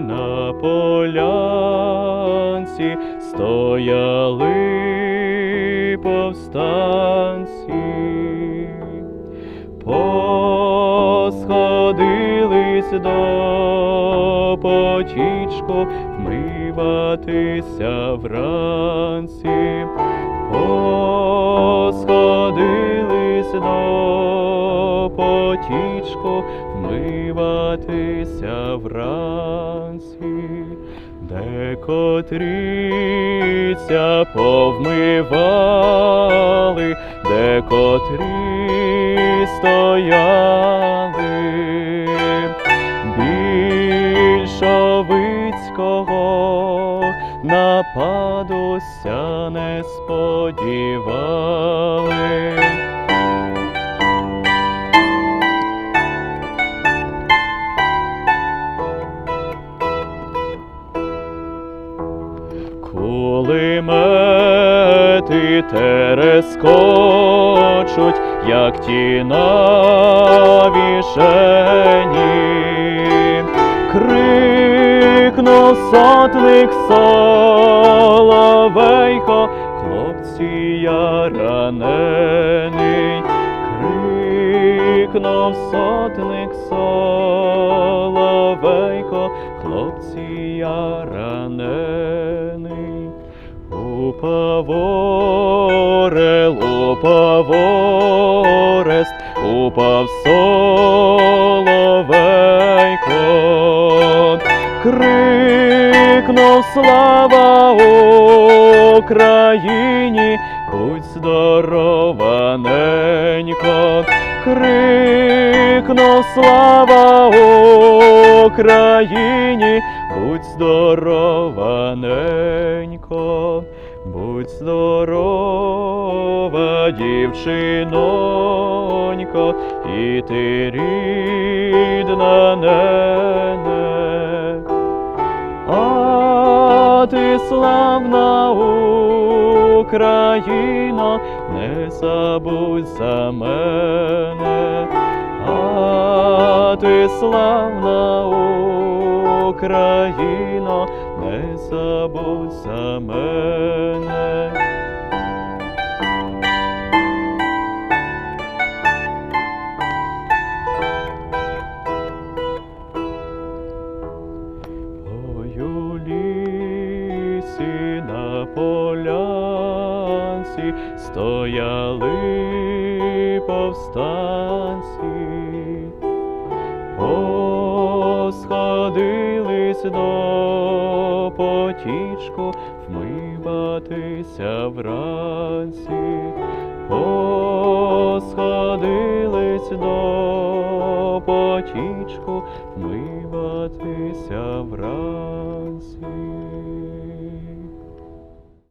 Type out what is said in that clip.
на полянці стояли повстанці, посходились до потічку вмиватися вранці, посходились до потічку вмиватися вранці, де котріця повмивали, де котрі стояли. Більшовицького нападуся не Кулемети терескочуть, як ті на вішені. Крикнув сотник соловейко, хлопці я. Крикнув сотник соловейко, хлопці я ранений. Упаворел, упав соловейко. Крикнув слава Україні, будь здорова, ненько. Крикнув слава Україні, будь здорова, ненько. Будь здорова, дівчинонько, і ти рідна нене. А ти славна Україно, не забудь за мене. А ти славна Україно, не забудь за мене. Полянці стояли повстанці, посходились до потічку вмиватися вранці, посходились до потічку вмиватися вранці.